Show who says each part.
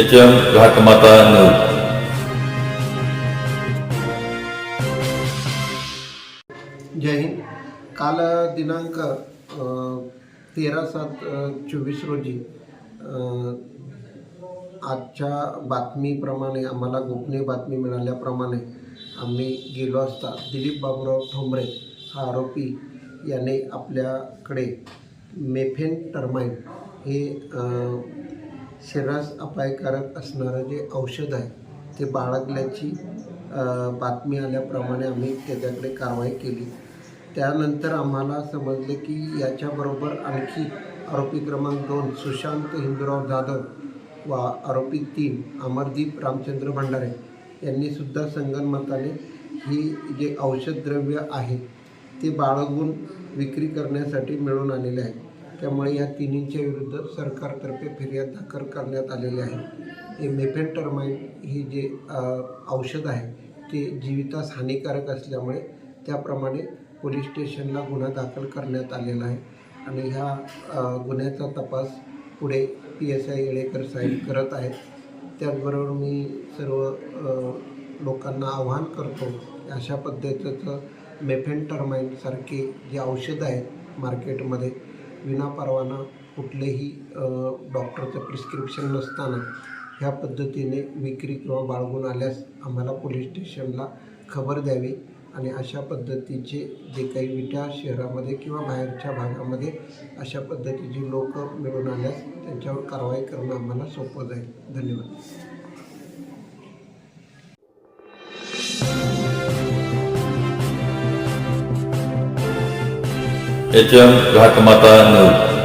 Speaker 1: H M Ghatmata news
Speaker 2: जय हिंद. काल दिनांक तेरा सात चोवीस रोजी आजच्या बातमीप्रमाणे आम्हाला गोपनीय बातमी मिळाल्याप्रमाणे आम्ही गेलो असता दिलीप बाबूराव ठोंबरे हा आरोपी याने आपल्याकडे मेफेन टर्माइन हे शरीरास अपायकारक असणारं जे औषध आहे ते बाळगल्याची बातमी आल्याप्रमाणे आम्ही त्याच्याकडे कारवाई केली. त्यानंतर आम्हाला समजले की याच्याबरोबर आणखी आरोपी क्रमांक दोन सुशांत हिंदूराव जाधव व आरोपी तीन अमरदीप रामचंद्र भंडारे यांनीसुद्धा संगनमताने ही जे औषधद्रव्य आहे ते बाळगून विक्री करण्यासाठी मिळून आलेले आहे. त्यामुळे या तिन्हींच्या विरुद्ध सरकारतर्फे फिर्याद दाखल करण्यात आलेली आहे. हे मेफेंटरमाइन ही जे औषध आहे ते जीवितास हानिकारक असल्यामुळे त्याप्रमाणे पोलीस स्टेशनला गुन्हा दाखल करण्यात आलेला आहे. आणि ह्या गुन्ह्याचा तपास पुढे पी एस आय येळेकर साहेब करत आहेत. त्याचबरोबर मी सर्व लोकांना आवाहन करतो अशा पद्धतीचं मेफेन मेफेंटरमाईनसारखे जे औषधं आहेत मार्केटमध्ये विनापरवाना कुठलेही डॉक्टरचं प्रिस्क्रिप्शन नसताना ह्या पद्धतीने विक्री किंवा बाळगून आल्यास आम्हाला पोलीस स्टेशनला खबर द्यावी आणि अशा पद्धतीचे जे काही विटा शहरामध्ये किंवा बाहेरच्या भागामध्ये अशा पद्धतीची लोक मिळून आल्यास त्यांच्यावर कारवाई करणं आम्हाला सोपं जाईल. धन्यवाद.
Speaker 1: H M Ghatmata news